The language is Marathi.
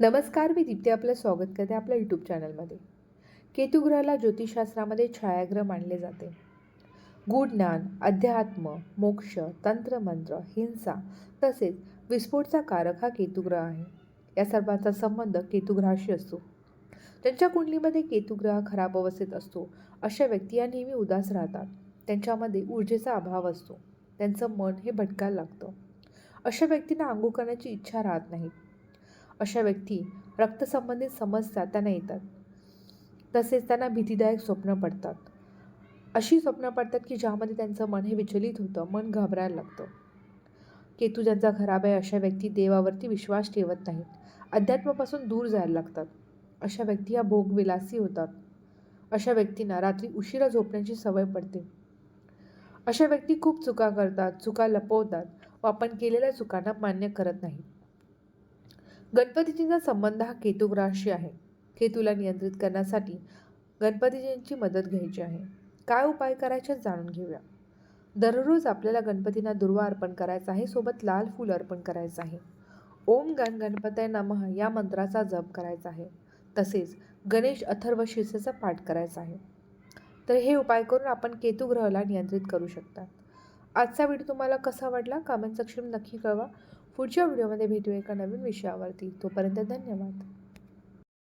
नमस्कार मी दीप्ती आपलं स्वागत करते आपल्या यूट्यूब चॅनलमध्ये केतुग्रहाला ज्योतिषशास्त्रामध्ये छायाग्रह मानले जाते. गूढ ज्ञान अध्यात्म मोक्ष तंत्रमंत्र हिंसा तसेच विस्फोटचा कारक हा केतुग्रह आहे. या सर्वांचा संबंध केतुग्रहाशी असतो. त्यांच्या कुंडलीमध्ये केतुग्रह खराब अवस्थेत असतो. अशा व्यक्ती या नेहमी उदास राहतात. त्यांच्यामध्ये ऊर्जेचा अभाव असतो. त्यांचं मन हे भटकायला लागतं. अशा व्यक्तींना आंघोळ करण्याची इच्छा राहत नाही. अशा व्यक्ती रक्तसंबंधित समस्या त्यांना येतात. तसेच त्यांना भीतीदायक स्वप्न पडतात. अशी स्वप्न पडतात की ज्यामध्ये त्यांचं मन हे विचलित होतं मन घाबरायला लागतं. केतू ज्यांचा खराब आहे अशा व्यक्ती देवावरती विश्वास ठेवत नाहीत. अध्यात्मापासून दूर जायला लागतात. अशा व्यक्ती ह्या भोगविलासी होतात. अशा व्यक्तींना रात्री उशिरा झोपण्याची सवय पडते. अशा व्यक्ती खूप चुका करतात चुका लपवतात व आपण केलेल्या चुकांना मान्य करत नाहीत. गणपतीजींचा संबंध हा केतुग्रहाशी आहे केतूला नियंत्रित करण्यासाठी गणपतीजींची मदत घ्यायची आहे. काय उपाय करायचे जाणून घेऊया. दररोज आपल्याला गणपतींना दुर्वा अर्पण करायचा आहे सोबत लाल फूल अर्पण करायचं आहे. ओम गण गणपतय नमः या मंत्राचा जप करायचा आहे. तसेच गणेश अथर्व शीर्षेचा पाठ करायचा आहे. तर हे उपाय करून आपण केतुग्रहाला नियंत्रित करू शकता. आजचा व्हिडिओ तुम्हाला कसा वाटला? कमेंट सेक्शन नक्की कळवा. पुढच्या व्हिडिओमध्ये भेटूया एका नवीन विषयावरती. तोपर्यंत धन्यवाद.